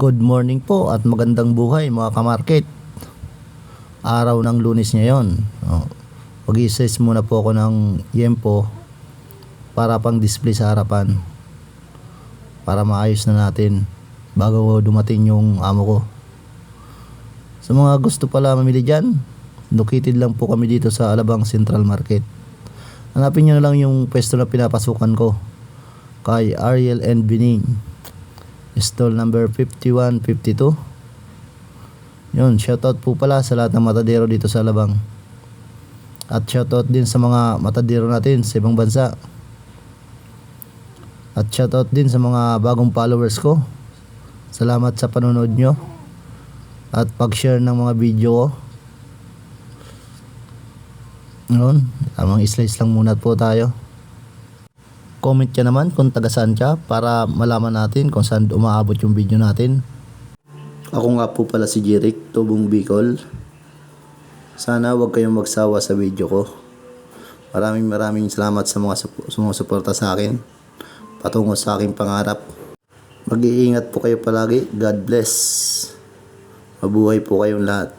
Good morning po at magandang buhay mga kamarket. Araw ng lunes ngayon. Oh, Mag-i-size muna po ako ng yempo para pang display sa harapan. Para maayos na natin bago dumating yung amo ko. Sa mga gusto pala mamili dyan, located lang po kami dito sa Alabang Central Market. Hanapin nyo na lang yung pwesto na pinapasukan ko kay Ariel and Bining. Stall number 5152. Yun, shoutout po pala sa lahat ng matadero dito sa Alabang. At shoutout din sa mga matadero natin sa ibang bansa. At shoutout din sa mga bagong followers ko. Salamat sa panonood nyo. At pag-share ng mga video ko. Yun, tamang slice lang muna po tayo. Comment ka naman kung taga saan ka para malaman natin kung saan umaabot yung video natin. Ako nga po pala si Jeric, Tubong Bicol. Sana wag kayong magsawa sa video ko. Maraming maraming salamat sa mga sup- sumusuporta sa akin. Patungo sa aking pangarap. Mag-iingat po kayo palagi. God bless. Mabuhay po kayong lahat.